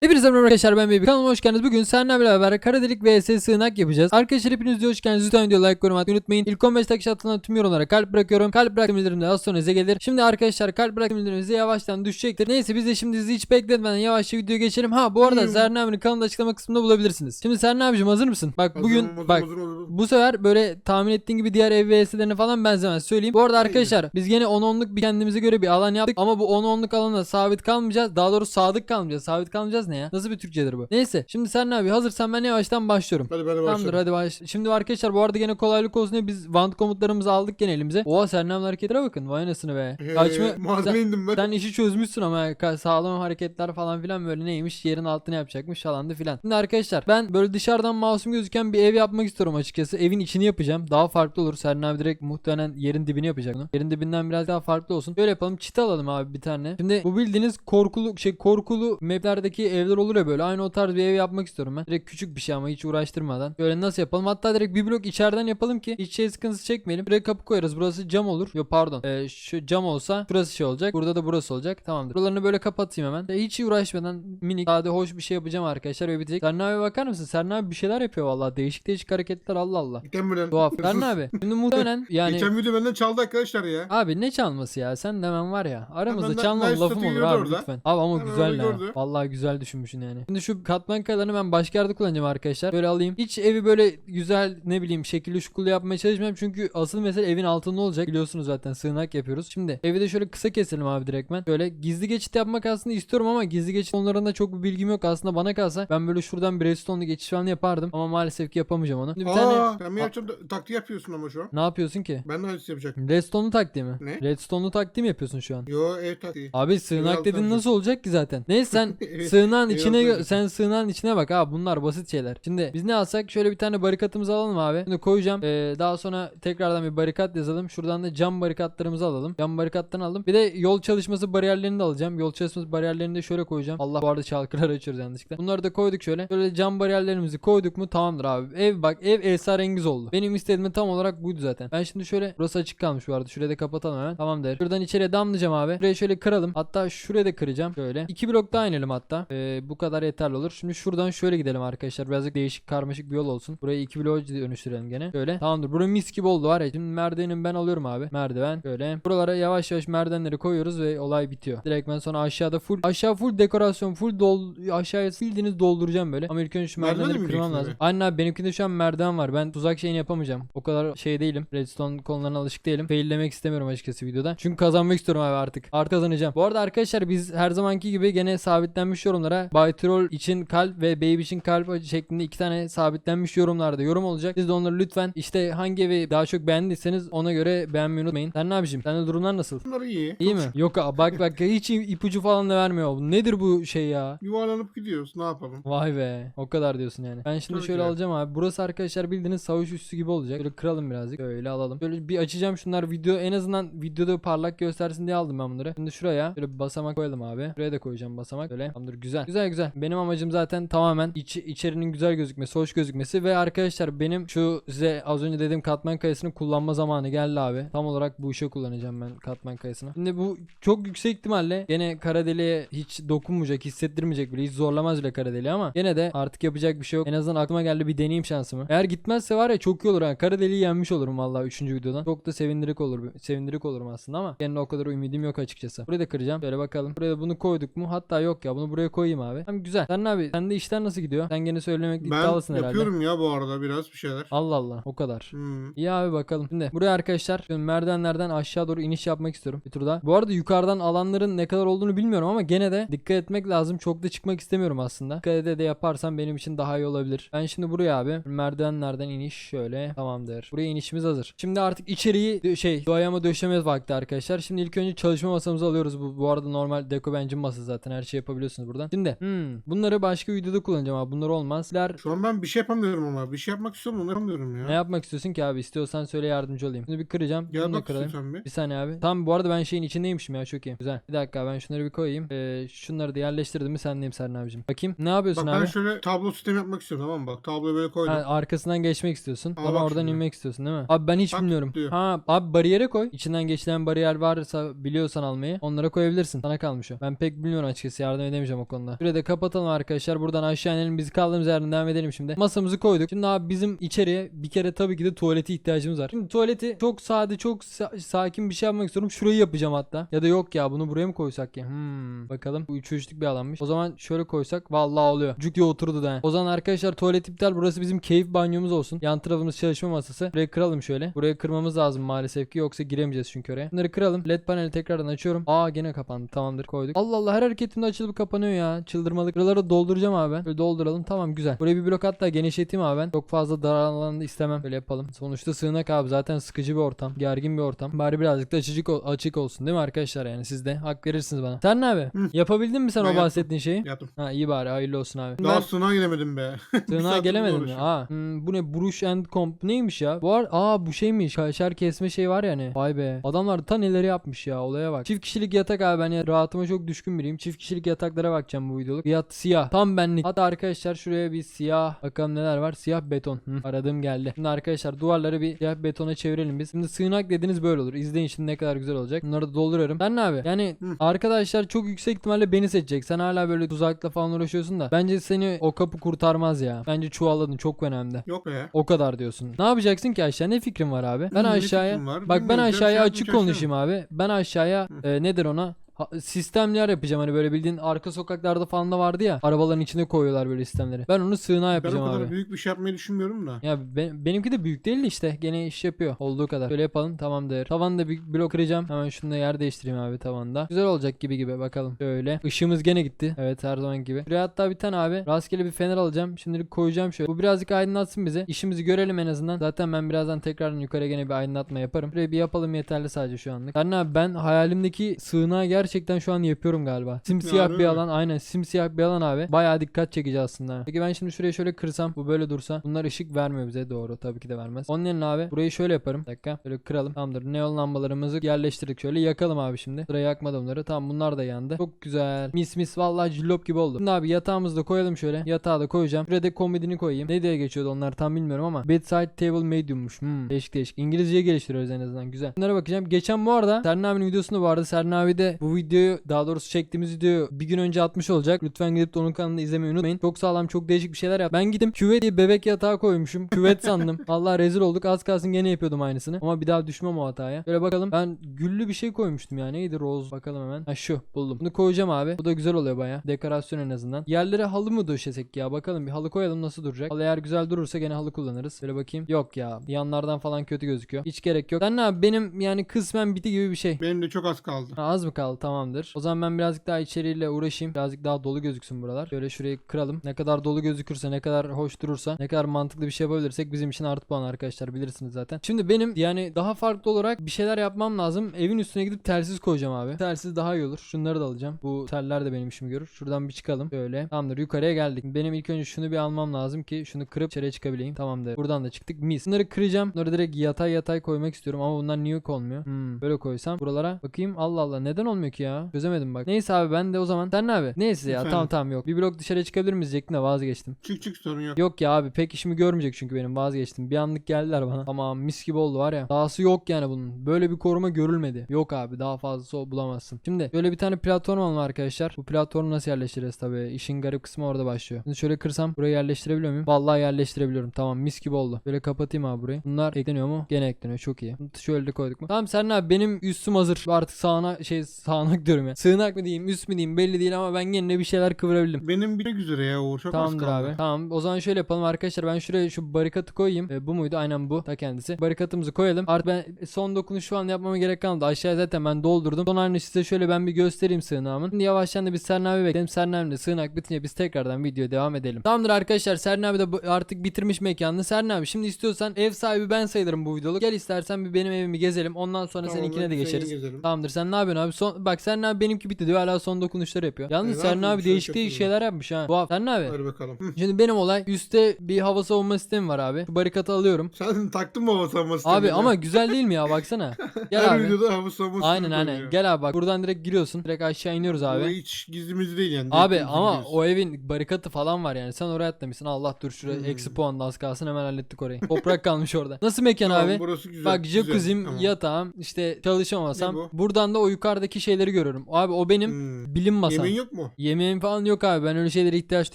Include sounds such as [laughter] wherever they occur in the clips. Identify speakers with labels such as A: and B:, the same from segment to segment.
A: Hepinize merhaba arkadaşlar ben Baby kanalıma hoş geldiniz. Bugün seninle beraber kara delik vs sığınak yapacağız. Arkadaşlar hepiniz de hoş geldiniz. Lütfen videoya like yorum atmayı unutmayın. İlk 15 dakika atılan tüm yorumlara kalp bırakıyorum. Kalp bıraktığım bildirim de az sonra size gelir. Şimdi arkadaşlar kalp bıraktığım bildirimimiz yavaştan düşecektir. Neyse biz de şimdi sizi hiç bekletmeden yavaşça videoya geçelim. Ha bu arada. Serna abinin kanalında açıklama kısmında bulabilirsiniz. Şimdi Serna abicim hazır mısın? Bak bugün
B: hazırım,
A: bak
B: hazırım, hazırım.
A: bu sefer böyle tahmin ettiğin gibi diğer ev vs'lerine falan benzemez söyleyeyim. Bu arada arkadaşlar biz gene 10-10'luk bir kendimize göre bir alan yaptık ama bu 10-10'luk alana sabit kalmayacağız. Daha doğrusu sadık kalmayacağız. Sabit kalmayacağız ne ya? Nasıl bir Türkçedir bu? Neyse şimdi sen abi hazırsan ben yavaştan başlıyorum.
B: Hadi ben de
A: Tamamdır hadi baş. Şimdi arkadaşlar bu arada gene kolaylık olsun diye biz want komutlarımızı aldık gene elimize. Oha Sernam'ın hareketlere bakın. Vay anasını be.
B: Ee,
A: Kaçma. Sen,
B: indim ben.
A: sen işi çözmüşsün ama ya. Sağlam hareketler falan filan böyle neymiş yerin altına yapacakmış falandı filan. Şimdi arkadaşlar ben böyle dışarıdan masum gözüken bir ev yapmak istiyorum açıkçası. Evin içini yapacağım. Daha farklı olur. Serna abi direkt muhtemelen yerin dibini yapacak bunu. Yerin dibinden biraz daha farklı olsun. Böyle yapalım. Çita alalım abi bir tane. Şimdi bu bildiğiniz korkulu şey korkulu maplerdeki evler olur ya böyle. Aynı o tarz bir ev yapmak istiyorum ben. Direkt küçük bir şey ama hiç uğraştırmadan. Böyle nasıl yapalım? Hatta direkt bir blok içeriden yapalım ki hiç şey sıkıntısı çekmeyelim. Buraya kapı koyarız. Burası cam olur. Yok pardon. Ee, şu cam olsa burası şey olacak. Burada da burası olacak. Tamamdır. Buralarını böyle kapatayım hemen. E, hiç uğraşmadan minik sade hoş bir şey yapacağım arkadaşlar ve bitecek. Serna abi bakar mısın? Serna abi bir şeyler yapıyor vallahi. Değişik değişik hareketler Allah Allah.
B: Muhtemelen.
A: Tuhaf. [laughs] Serna abi. Şimdi muhtemelen [laughs] yani
B: Geçen video benden çaldı arkadaşlar ya.
A: Abi ne çalması ya? Sen de hemen var ya. Aramızda çalma lafım olur abi
B: orada.
A: lütfen. Abi ama güzel ya. Vallahi güzel düşünmüşsün yani. Şimdi şu katman kayalarını ben başka yerde kullanacağım arkadaşlar. Böyle alayım. Hiç evi böyle güzel ne bileyim şekilli şukulu yapmaya çalışmıyorum. Çünkü asıl mesele evin altında olacak. Biliyorsunuz zaten sığınak yapıyoruz. Şimdi evi de şöyle kısa keselim abi direktmen. Böyle gizli geçit yapmak aslında istiyorum ama gizli geçit onlarında çok bir bilgim yok. Aslında bana kalsa ben böyle şuradan bir redstone'lu geçiş falan yapardım. Ama maalesef ki yapamayacağım onu. Şimdi bir
B: Aa,
A: tane...
B: sen mi yapacaksın? da- Taktiği yapıyorsun ama şu an.
A: Ne yapıyorsun ki?
B: Ben de aynısını yapacaktım.
A: Redstone'lu taktiği mi?
B: Ne?
A: Redstone'lu taktiği mi yapıyorsun şu an?
B: Yo ev taktiği.
A: Abi sığınak
B: altı
A: dedin nasıl olacak ki zaten? Neyse sen [laughs]
B: Evet,
A: sığınağın
B: ev
A: içine gö- sen sığınağın içine bak abi bunlar basit şeyler. Şimdi biz ne alsak şöyle bir tane barikatımızı alalım abi. Şimdi koyacağım. Ee, daha sonra tekrardan bir barikat yazalım. Şuradan da cam barikatlarımızı alalım. Cam barikattan aldım. Bir de yol çalışması bariyerlerini de alacağım. Yol çalışması bariyerlerini de şöyle koyacağım. Allah bu arada çalkılar [laughs] açıyoruz yanlışlıkla. Bunları da koyduk şöyle. Böyle cam bariyerlerimizi koyduk mu tamamdır abi. Ev bak ev esrarengiz oldu. Benim istediğim tam olarak buydu zaten. Ben şimdi şöyle burası açık kalmış bu arada. Şurayı da kapatalım hemen. Tamam der. Şuradan içeriye damlayacağım abi. Buraya şöyle kıralım. Hatta şuraya da kıracağım. Şöyle. iki blok daha inelim hatta. Ee, bu kadar yeterli olur. Şimdi şuradan şöyle gidelim arkadaşlar. Birazcık değişik karmaşık bir yol olsun. Burayı iki blok dönüştürelim gene. Şöyle. Tamamdır. Burası mis gibi oldu var ya. Şimdi merdivenimi ben alıyorum abi. Merdiven. Böyle. Buralara yavaş yavaş merdivenleri koyuyoruz ve olay bitiyor. Direkt ben sonra aşağıda full aşağı full dekorasyon full dol aşağıya bildiğiniz dolduracağım böyle. Ama ilk önce şu
B: Merdiven
A: merdivenleri kırmam lazım. Aynen abi benimkinde şu an merdiven var. Ben tuzak şeyini yapamayacağım. O kadar şey değilim. Redstone konularına alışık değilim. Faillemek istemiyorum açıkçası videoda. Çünkü kazanmak istiyorum abi artık. Artık kazanacağım. Bu arada arkadaşlar biz her zamanki gibi gene sabitlenmiş yorumlara Bay Troll için kalp ve Baby için kalp şeklinde iki tane sabitlenmiş yorumlarda yorum olacak. Siz de onları lütfen işte hangi evi daha çok beğendiyseniz ona göre beğenmeyi unutmayın. Sen ne abicim? Senin durumlar nasıl?
B: Bunlar iyi.
A: İyi mi? Yok abi bak bak hiç ipucu falan da vermiyor. Nedir bu şey ya?
B: Yuvarlanıp gidiyoruz. Ne yapalım?
A: Vay be. O kadar diyorsun yani. Ben şimdi
B: Tabii
A: şöyle
B: ki.
A: alacağım abi. Burası arkadaşlar bildiğiniz savaş üssü gibi olacak. Böyle kıralım birazcık. Böyle alalım. Böyle bir açacağım şunlar video en azından videoda parlak göstersin diye aldım ben bunları. Şimdi şuraya böyle bir basamak koyalım abi. Buraya da koyacağım basamak. Böyle. Tamamdır güzel. Güzel güzel. Benim amacım zaten tamamen iç, içerinin güzel gözükmesi, hoş gözükmesi ve arkadaşlar benim şu size az önce dediğim katman kayasını kullanma zamanı geldi abi. Tam olarak bu işe kullanacağım ben katman kayasını. Şimdi bu çok yüksek ihtimalle gene kara deliğe hiç dokunmayacak, hissettirmeyecek bile. Hiç zorlamaz bile kara deliği ama gene de artık yapacak bir şey yok. En azından aklıma geldi bir deneyeyim şansımı. Eğer gitmezse var ya çok iyi olur ha. Kara deliği yenmiş olurum vallahi 3. videodan. Çok da sevindirik olur. Sevindirik olurum aslında ama gene o kadar ümidim yok açıkçası. Burayı da kıracağım. Şöyle bakalım. Buraya bunu koyduk mu? Hatta yok ya bunu buraya koyayım abi. Tamam güzel. Sen ne abi? Sende işler nasıl gidiyor? Sen gene söylemek
B: Ben
A: iddialısın herhalde.
B: yapıyorum ya bu arada biraz bir şeyler.
A: Allah Allah o kadar.
B: Hmm.
A: İyi abi bakalım. Şimdi buraya arkadaşlar şimdi merdivenlerden aşağı doğru iniş yapmak istiyorum bir turda. Bu arada yukarıdan alanların ne kadar olduğunu bilmiyorum ama gene de dikkat etmek lazım. Çok da çıkmak istemiyorum aslında. Dikkat ede de yaparsam benim için daha iyi olabilir. Ben şimdi buraya abi merdivenlerden iniş şöyle tamamdır. Buraya inişimiz hazır. Şimdi artık içeriği şey doğayama döşeme vakti arkadaşlar. Şimdi ilk önce çalışma masamızı alıyoruz. Bu, bu arada normal Deco Bench'in masası zaten her şey yapabiliyorsunuz buradan. Şimdi hmm, bunları başka videoda kullanacağım abi. Bunlar olmaz. Ler
B: Şu an ben bir şey yapamıyorum ama. Bir şey yapmak istiyorum onu yapamıyorum ya.
A: ne yapmak istiyorsun ki abi? İstiyorsan söyle yardımcı olayım. Şimdi bir kıracağım.
B: Gel
A: Bunu da
B: bak istiyorsan bir.
A: Bir saniye abi. Tamam bu arada ben şeyin içindeymişim ya çok iyi. Güzel. Bir dakika ben şunları bir koyayım. Ee, şunları da yerleştirdim mi sendeyim Serna abicim. Bakayım. Ne yapıyorsun
B: Bak ben
A: abi?
B: şöyle tablo sistemi yapmak istiyorum tamam mı? Bak tabloyu böyle koydum.
A: Ha, arkasından geçmek istiyorsun.
B: Aa, bak
A: oradan
B: şimdi.
A: inmek istiyorsun değil mi? Abi ben hiç
B: Bak,
A: bilmiyorum.
B: diyor.
A: Ha abi bariyere koy. İçinden geçilen bariyer varsa biliyorsan almayı onlara koyabilirsin. Sana kalmış o. Ben pek bilmiyorum açıkçası yardım edemeyeceğim o konuda. Sonunda. Şurayı da kapatalım arkadaşlar. Buradan aşağı inelim. Biz kaldığımız yerden devam edelim şimdi. Masamızı koyduk. Şimdi abi bizim içeriye bir kere tabii ki de tuvalete ihtiyacımız var. Şimdi tuvaleti çok sade çok sa- sakin bir şey yapmak istiyorum. Şurayı yapacağım hatta. Ya da yok ya bunu buraya mı koysak ya? Hmm. Bakalım. Bu 3 3'lük bir alanmış. O zaman şöyle koysak vallahi oluyor. Cuk diye oturdu da. O zaman arkadaşlar tuvalet iptal. Burası bizim keyif banyomuz olsun. Yan tarafımız çalışma masası. Burayı kıralım şöyle. Burayı kırmamız lazım maalesef ki yoksa giremeyeceğiz çünkü oraya. Bunları kıralım. LED paneli tekrardan açıyorum. Aa gene kapandı. Tamamdır koyduk. Allah Allah her hareketimde açılıp kapanıyor ya. Çıldırmalık. Buraları dolduracağım abi ben. Böyle dolduralım. Tamam güzel. Buraya bir blok hatta genişleteyim abi ben. Çok fazla dar alanı istemem. Böyle yapalım. Sonuçta sığınak abi. Zaten sıkıcı bir ortam. Gergin bir ortam. Bari birazcık da açıcık, açık olsun değil mi arkadaşlar yani siz de hak verirsiniz bana. Sen ne abi?
B: Hı.
A: Yapabildin mi sen
B: Ben
A: o bahsettiğin şeyi?
B: Yaptım.
A: Ha iyi bari hayırlı olsun abi.
B: Daha
A: Ben
B: sığınağa gidemedim be. [laughs]
A: Sığınağa gelemedim
B: uğraşıyorum.
A: Ha. hmm, bu ne? Brush and Comp neymiş ya? Bu ar aa bu şeymiş. Kaşar kesme şey var yani. Vay be. Adamlar ta neleri yapmış ya. Olaya bak. Çift kişilik yatak abi ben ya rahatıma çok düşkün biriyim. Çift kişilik yataklara bakacağım bu videoluk. Fiyat siyah. Tam benlik. Hatta arkadaşlar şuraya bir siyah. Bakalım neler var. Siyah beton. Hı, aradığım geldi. Şimdi arkadaşlar duvarları bir siyah betona çevirelim biz. Şimdi sığınak dediğiniz böyle olur. İzleyin şimdi ne kadar güzel olacak. Bunları da dolduruyorum. Sen ne abi? Yani
B: Hı.
A: arkadaşlar çok yüksek ihtimalle beni seçecek. Sen hala böyle tuzakla falan uğraşıyorsun da. Bence seni o kapı kurtarmaz ya. Bence çuvalladın çok önemli.
B: Yok be.
A: O kadar diyorsun. Ne yapacaksın ki aşağı? Ne fikrin var abi? Ben aşağıya
B: fikrim var?
A: bak ben aşağıya açık konuşayım abi. Ben aşağıya e, nedir ona? Ha- sistemler yapacağım hani böyle bildiğin arka sokaklarda falan da vardı ya arabaların içine koyuyorlar böyle sistemleri. Ben onu sığınağa
B: Ben o
A: yapacağım
B: kadar
A: abi.
B: büyük bir şey yapmayı düşünmüyorum da.
A: Ya be- benimki de büyük değil de işte gene iş yapıyor olduğu kadar. Şöyle yapalım tamamdır. Tavanı bir blok kıracağım. Hemen şunu da yer değiştireyim abi tavanda. Güzel olacak gibi gibi bakalım. Şöyle. Işığımız gene gitti. Evet her zaman gibi. Şuraya hatta bir tane abi rastgele bir fener alacağım. Şimdilik koyacağım şöyle. Bu birazcık aydınlatsın bize. İşimizi görelim en azından. Zaten ben birazdan tekrardan yukarıya gene bir aydınlatma yaparım. Şurayı bir yapalım yeterli sadece şu anlık. Yani abi ben hayalimdeki sığınağı gerçekten şu an yapıyorum galiba. Simsiyah
B: öyle
A: bir alan. Aynen simsiyah bir alan abi. Bayağı dikkat çekici aslında. Peki ben şimdi şurayı şöyle kırsam bu böyle dursa bunlar ışık vermiyor bize doğru tabii ki de vermez. Onun yerine abi burayı şöyle yaparım. Bir dakika böyle kıralım. Tamamdır. Neon lambalarımızı yerleştirdik şöyle yakalım abi şimdi. Sıra yakmadım bunları. Tamam bunlar da yandı. Çok güzel. Mis mis vallahi cillop gibi oldu. Şimdi abi yatağımızı da koyalım şöyle. Yatağı da koyacağım. Şuraya da komodini koyayım. Ne diye geçiyordu onlar tam bilmiyorum ama. Bedside table medium'muş. Hmm, değişik değişik. İngilizceyi geliştiriyoruz en azından. Güzel. Bunlara bakacağım. Geçen bu arada Serna abinin videosunda vardı. Serna abi de bu videoyu daha doğrusu çektiğimiz videoyu bir gün önce atmış olacak. Lütfen gidip de onun kanalını izlemeyi unutmayın. Çok sağlam çok değişik bir şeyler yap. Ben gittim küvet diye bebek yatağı koymuşum. Küvet sandım. [laughs] Vallahi rezil olduk. Az kalsın gene yapıyordum aynısını. Ama bir daha düşmem o hataya. Böyle bakalım. Ben güllü bir şey koymuştum ya. Neydi rose? Bakalım hemen. Ha şu buldum. Bunu koyacağım abi. Bu da güzel oluyor baya. Dekorasyon en azından. Yerlere halı mı döşesek ya? Bakalım bir halı koyalım nasıl duracak. Halı eğer güzel durursa gene halı kullanırız. Böyle bakayım. Yok ya. Yanlardan falan kötü gözüküyor. Hiç gerek yok. Sen ne abi? Benim yani kısmen biti gibi bir şey.
B: Benim de çok az kaldı.
A: Ha, az mı kaldı? Tamamdır. O zaman ben birazcık daha içeriyle uğraşayım. Birazcık daha dolu gözüksün buralar. Şöyle şurayı kıralım. Ne kadar dolu gözükürse, ne kadar hoş durursa, ne kadar mantıklı bir şey yapabilirsek bizim için artı puan arkadaşlar bilirsiniz zaten. Şimdi benim yani daha farklı olarak bir şeyler yapmam lazım. Evin üstüne gidip telsiz koyacağım abi. Telsiz daha iyi olur. Şunları da alacağım. Bu teller de benim işimi görür. Şuradan bir çıkalım. Böyle. Tamamdır. Yukarıya geldik. Benim ilk önce şunu bir almam lazım ki şunu kırıp içeriye çıkabileyim. Tamamdır. Buradan da çıktık. Mis. Bunları kıracağım. Bunları direkt yatay yatay koymak istiyorum ama bunlar niye olmuyor? Hmm. Böyle koysam buralara bakayım. Allah Allah neden olmuyor ki ya? Çözemedim bak. Neyse abi ben de o zaman. Sen ne abi? Neyse ya
B: Efendim?
A: tamam tamam yok. Bir blok dışarı çıkabilir miyiz diyecektim de vazgeçtim.
B: Çık çık sorun yok.
A: Yok ya abi pek işimi görmeyecek çünkü benim vazgeçtim. Bir anlık geldiler bana. Tamam mis gibi oldu var ya. Dahası yok yani bunun. Böyle bir koruma görülmedi. Yok abi daha fazlası bulamazsın. Şimdi şöyle bir tane platform alalım arkadaşlar. Bu platformu nasıl yerleştireceğiz tabii. İşin garip kısmı orada başlıyor. Şimdi şöyle kırsam buraya yerleştirebiliyor muyum? Vallahi yerleştirebiliyorum. Tamam mis gibi oldu. Böyle kapatayım abi burayı. Bunlar ekleniyor mu? Gene ekleniyor. Çok iyi. Şöyle de koyduk mu? Tamam Serna abi benim üstüm hazır. Artık sağına şey sağanak diyorum ya. Sığınak mı diyeyim üst mü diyeyim belli değil ama ben gene de bir şeyler kıvırabildim.
B: Benim bitmek üzere ya o çok az
A: Tamamdır
B: kaldı.
A: abi. Tamam. O zaman şöyle yapalım arkadaşlar. Ben şuraya şu barikatı koyayım. E, bu muydu? Aynen bu. Ta kendisi. Barikatımızı koyalım. Artık ben son dokunuş falan yapmama gerek kalmadı. Aşağıya zaten ben doldurdum. Son halini size şöyle ben bir göstereyim sığınağımın. Şimdi yavaştan da bir Sernabi bekleyelim. Sernabi'de sığınak bitince biz tekrardan videoya devam edelim. Tamamdır arkadaşlar. Sernabi de bu- artık bitirmiş mekanını. Sernabi şimdi istiyorsan ev sahibi ben sayılırım bu videoluk. Gel istersen bir benim evimi gezelim. Ondan sonra
B: Tamam,
A: seninkine de
B: hadi
A: geçeriz.
B: gezelim.
A: Tamamdır sen ne yapıyorsun abi? Son, bak sen abi benimki bitti diyor hala son dokunuşları yapıyor. Yalnız
B: E,
A: sen
B: yapayım?
A: abi
B: Şöyle
A: değişik değişik şeyler yapmış ha. Tuhaf. Sen ne abi?
B: Hadi bakalım. Hı.
A: Şimdi benim olay üstte bir hava savunma sistemi var abi. Şu barikatı alıyorum.
B: Sen taktın mı hava savunması
A: Abi
B: sistemini?
A: ama güzel değil mi ya baksana. [laughs] Gel
B: Her
A: abi.
B: videoda hava savunması
A: Aynen
B: sistemi
A: aynen.
B: koyuyor.
A: Gel abi bak buradan direkt giriyorsun. Direkt aşağı iniyoruz
B: Bu
A: abi.
B: hiç gizlimiz değil yani.
A: Abi
B: Direkt
A: ama o evin barikatı falan var yani. Sen oraya atlamışsın. Allah dur şuraya
B: Hmm.
A: eksi puan da az kalsın hemen hallettik orayı. Toprak kalmış orada. Nasıl mekan
B: Tamam,
A: abi?
B: burası güzel.
A: Bak
B: güzel,
A: jacuzzi'm,
B: tamam.
A: yatağım, işte çalışamasam.
B: Ne bu?
A: Buradan da o yukarıdaki şeyleri şeyleri görüyorum. Abi o benim
B: Hmm.
A: bilim masam.
B: Yemeğin yok mu?
A: Yemeğim falan yok abi. Ben öyle şeylere ihtiyaç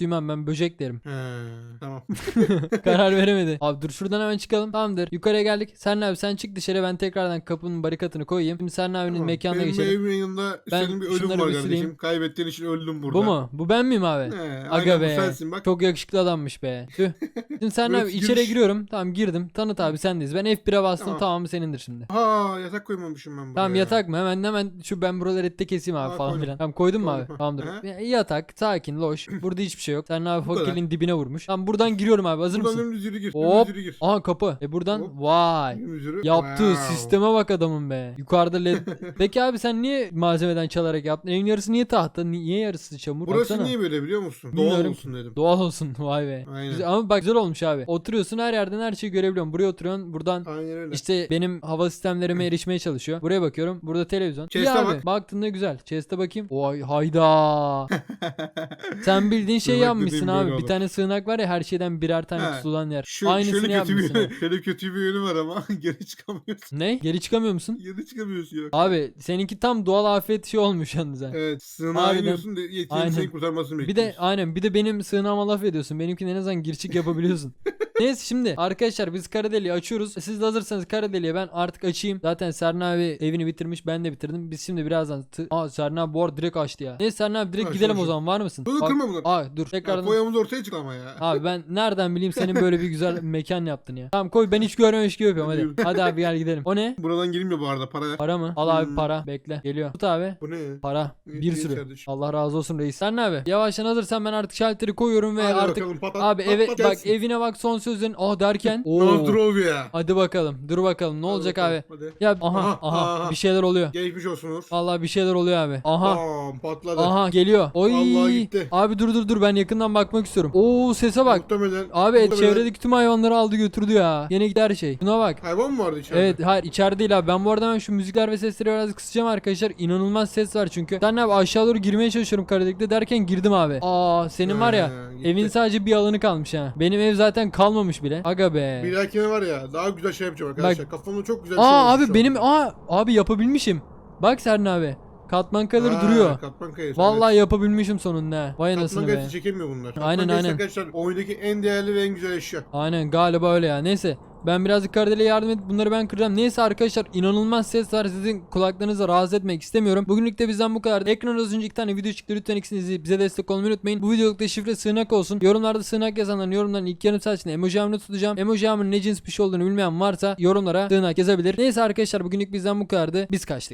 A: duymam. Ben böcek derim.
B: He, tamam. [laughs] [laughs]
A: Karar veremedi. Abi dur şuradan hemen çıkalım. Tamamdır. Yukarıya geldik. Sen abi sen çık dışarı. Ben tekrardan kapının barikatını koyayım. Şimdi sen abinin
B: Tamam.
A: mekanına
B: Benim
A: geçelim.
B: evimin yanında
A: Ben
B: senin bir ölüm var kardeşim.
A: sileyim.
B: Kaybettiğin için öldüm burada.
A: Bu mu? Bu ben miyim abi?
B: He,
A: Aga be.
B: sensin bak.
A: Çok yakışıklı adammış be. Tüh. [laughs] Şimdi sen abi
B: giriş-
A: içeriye giriyorum. Tamam girdim. Tanıt abi sendeyiz. Ben F1'e bastım.
B: Tamam.
A: Tamamı senindir şimdi.
B: Ha yatak koymamışım ben buraya.
A: Tamam yatak mı? Hemen hemen şu ben buraları ette keseyim abi
B: Aa,
A: falan
B: koydum.
A: filan. Tamam koydun mu abi?
B: Koydum.
A: Tamamdır.
B: Aha.
A: Ya, Yatak, sakin, loş. [clears throat] Burada hiçbir şey yok. Sen abi
B: Bu kadar.
A: dibine vurmuş. Tamam buradan giriyorum abi. Hazır
B: Buradan
A: mısın?
B: dümdüz yürü gir.
A: Hop.
B: Dümdüz yürü gir.
A: Aha kapı. E buradan
B: Hop.
A: vay.
B: Dümdüz yürü.
A: Yaptığı
B: Wow.
A: sisteme bak adamın be. Yukarıda led. [laughs] Peki abi sen niye malzemeden çalarak yaptın? Evin yarısı niye tahta? Niye yarısı çamur?
B: Burası
A: Baksana.
B: niye böyle biliyor musun?
A: Bilmiyorum
B: Doğal
A: ki.
B: olsun dedim.
A: Doğal olsun. [laughs] Vay be.
B: Aynen.
A: Güzel- Ama bak güzel olmuş abi. Oturuyorsun her yerden her şeyi görebiliyorsun. Buraya oturuyorsun. Buradan
B: Aynen öyle.
A: işte benim hava sistemlerime erişmeye çalışıyor. Buraya bakıyorum. Burada televizyon. İyi
B: Chest'e
A: abi.
B: bak.
A: Baktığında güzel. Chest'e bakayım. Oy hayda. [laughs] Sen bildiğin şey
B: Sığınak
A: yapmışsın
B: dediğim
A: abi.
B: böyle
A: Bir tane sığınak var ya her şeyden birer tane
B: He.
A: tutulan yer.
B: Şu,
A: Aynısını
B: şöyle kötü
A: yapmışsın.
B: bir,
A: abi. [laughs]
B: şöyle kötü bir yönü var ama [laughs] geri çıkamıyorsun.
A: ne? Geri çıkamıyor musun?
B: Geri çıkamıyorsun yok.
A: Abi seninki tam doğal afet şey olmuş yalnız ha.
B: Evet sığınağa
A: Harbiden.
B: iniyorsun da yetkiyi
A: Aynen.
B: seni kurtarmasını
A: Bir
B: bekliyorsun.
A: de aynen bir de benim sığınağıma laf ediyorsun. Benimkini en azından girçik yapabiliyorsun. Neyse şimdi arkadaşlar biz kara deliği açıyoruz. Siz de hazırsanız kara deliği ben artık açayım. Zaten Serna abi evini bitirmiş ben de bitirdim. Biz şimdi birazdan tı- Aa Serna bu arada direkt açtı ya. Neyse Serna abi direkt
B: Aç,
A: gidelim o zaman var mısın? Bak-
B: kırma bunları.
A: Aa dur
B: Ya,
A: tekrardan.
B: boyamız ortaya çıktı ama ya.
A: Abi ben nereden bileyim senin böyle bir güzel [laughs] mekan yaptın ya. Tamam koy ben hiç görmemiş gibi yapıyorum hadi. Hadi abi gel gidelim. O ne?
B: Buradan girilmiyor bu arada para.
A: Para mı? Al abi
B: Hmm.
A: para. Bekle. Geliyor. Tut abi.
B: Bu ne ya?
A: Para.
B: İyi,
A: Bir
B: iyi
A: sürü.
B: kardeşim.
A: Allah razı olsun reis. Sen ne abi? Yavaştan hazırsan ben artık şalteri koyuyorum ve
B: Hadi
A: artık
B: bakalım, patlat,
A: Abi
B: patlat
A: eve bak
B: gelsin.
A: evine bak son sözlerin oh derken. [laughs] Oo. Hadi bakalım. Dur bakalım ne olacak
B: bakalım,
A: abi?
B: Hadi.
A: Ya aha aha,
B: Aha, aha.
A: bir şeyler oluyor.
B: Geçmiş olsun Uğur.
A: Vallahi bir şeyler oluyor abi. Aha.
B: Bam, patladı.
A: Aha geliyor. Oy.
B: Vallahi gitti.
A: Abi dur dur dur ben yakından bakmak istiyorum. Oo sese bak.
B: Muhtemelen.
A: Abi
B: muhtemelen-
A: çevredeki tüm hayvanları aldı götürdü ya. Yine gider şey. Buna bak.
B: Hayvan mı vardı içeride?
A: Evet hayır içeride değil abi. Ben bu arada hemen şu müzikler ve sesleri biraz kısacağım arkadaşlar. İnanılmaz ses var çünkü. Ne abi aşağı doğru girmeye çalışıyorum karadelikte derken girdim abi. Aa senin var ya
B: gitti.
A: evin sadece bir alanı kalmış ha. Benim ev zaten kalmamış bile. Aga be.
B: Bir dahakine var ya daha güzel şey yapacağım arkadaşlar. Kafamda çok güzel bir
A: Aa
B: şey olmuş
A: abi benim aa abi yapabilmişim. Bak Serna abi. Katman
B: Ha,
A: duruyor.
B: Katman kayası.
A: Vallahi yapabilmişim sonunda. ha. Vay
B: evet.
A: anasını
B: Katman
A: be.
B: kayası çekemiyor bunlar. Katman
A: Aynen,
B: kayası
A: aynen.
B: arkadaşlar oyundaki en değerli ve en güzel eşya.
A: Aynen galiba öyle ya. Neyse ben birazcık Karadel'e yardım edip bunları ben kıracağım. Neyse arkadaşlar inanılmaz ses var. Sizin kulaklarınızı rahatsız etmek istemiyorum. Bugünlük de bizden bu kadar. Ekran az önce iki tane video çıktı. Lütfen ikisini izleyip bize destek olmayı unutmayın. Bu videolukta şifre sığınak olsun. Yorumlarda sığınak yazanların yorumlarının ilk yarım saat içinde emoji hamle tutacağım. Emoji hamlenin ne cins bir şey olduğunu bilmeyen varsa yorumlara sığınak yazabilir. Neyse arkadaşlar bugünlük bizden bu kadardı. Biz kaçtık.